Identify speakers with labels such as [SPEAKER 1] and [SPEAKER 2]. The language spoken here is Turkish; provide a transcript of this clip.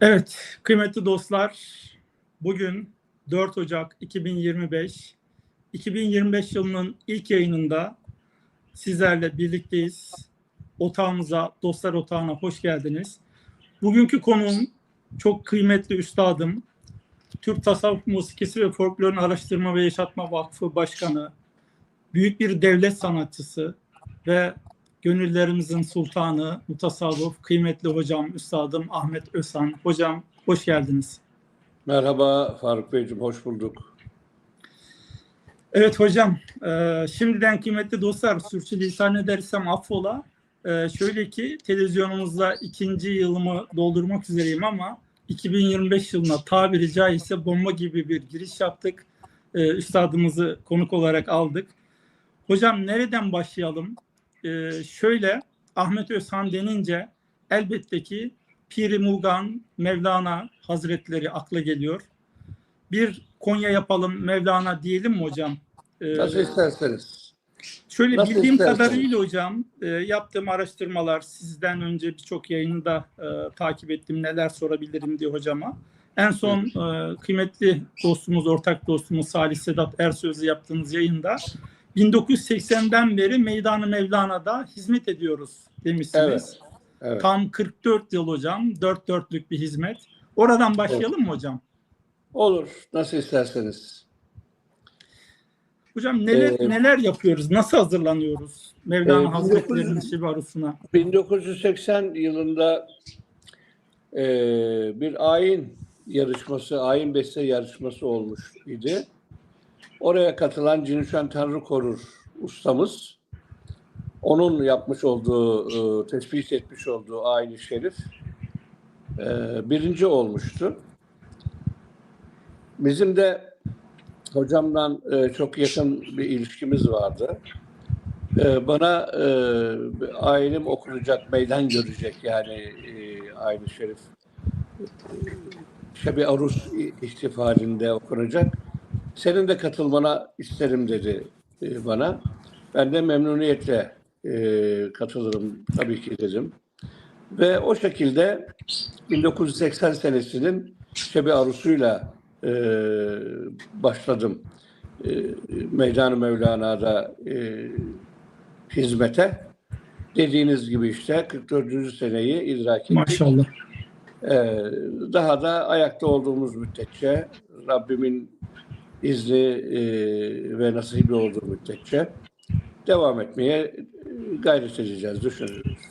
[SPEAKER 1] Evet, kıymetli dostlar, bugün 4 Ocak 2025, 2025 yılının ilk yayınında sizlerle birlikteyiz. Otağımıza, dostlar otağına hoş geldiniz. Bugünkü konuğum çok kıymetli üstadım, Türk Tasavvuf Musikisi ve Folklorun Araştırma ve Yaşatma Vakfı Başkanı, büyük bir devlet sanatçısı ve gönüllerimizin sultanı, mutasavvuf, kıymetli hocam, üstadım Ahmet Özhan. Hocam hoş geldiniz.
[SPEAKER 2] Merhaba Faruk Beyciğim, hoş bulduk.
[SPEAKER 1] Evet hocam, e, şimdiden kıymetli dostlar, sürçülisan edersem affola. E, şöyle ki televizyonumuzda ikinci yılımı doldurmak üzereyim ama 2025 yılına tabiri caizse bomba gibi bir giriş yaptık. E, üstadımızı konuk olarak aldık. Hocam nereden başlayalım? E, şöyle Ahmet Özhan denince elbette ki Piri Mugan Mevlana Hazretleri akla geliyor. Bir Konya yapalım Mevlana diyelim mi hocam? E,
[SPEAKER 2] Nasıl isterseniz.
[SPEAKER 1] Şöyle
[SPEAKER 2] Nasıl
[SPEAKER 1] bildiğim
[SPEAKER 2] isterseniz.
[SPEAKER 1] kadarıyla hocam e, yaptığım araştırmalar sizden önce birçok yayını da e, takip ettim neler sorabilirim diye hocama. En son e, kıymetli dostumuz, ortak dostumuz Salih Sedat Ersöz'ü yaptığınız yayında 1980'den beri Meydanı Mevlana'da hizmet ediyoruz demişsiniz.
[SPEAKER 2] Evet. Evet.
[SPEAKER 1] Tam 44 yıl hocam, dört dörtlük bir hizmet. Oradan başlayalım mı hocam?
[SPEAKER 2] Olur, nasıl isterseniz.
[SPEAKER 1] Hocam neler
[SPEAKER 2] Ee,
[SPEAKER 1] neler yapıyoruz? Nasıl hazırlanıyoruz Mevlana
[SPEAKER 2] Ee,
[SPEAKER 1] Hazretleri'nin
[SPEAKER 2] 1900
[SPEAKER 1] şivarusuna?
[SPEAKER 2] 1980 yılında e, bir ayin yarışması, ayin beste yarışması olmuş idi. Oraya katılan Cinüşen Tanrı Korur ustamız, onun yapmış olduğu, e, tespit etmiş olduğu ayin-i şerif e, birinci olmuştu. Bizim de hocamdan e, çok yakın bir ilişkimiz vardı. E, bana ailem okunacak, meydan görecek yani e, aile şerif. E, Şebi Arus ihtifalinde okunacak. Senin de katılmana isterim dedi e, bana. Ben de memnuniyetle e, katılırım tabii ki dedim. Ve o şekilde 1980 senesinin Şebi Arus'uyla e, başladım. E, Meydan-ı Mevlana'da e, hizmete. Dediğiniz gibi işte 44. seneyi idrak ettik.
[SPEAKER 1] Maşallah.
[SPEAKER 2] Ee, daha da ayakta olduğumuz müddetçe Rabbimin izni e, ve nasibi olduğu müddetçe devam etmeye e, gayret edeceğiz, düşünüyoruz.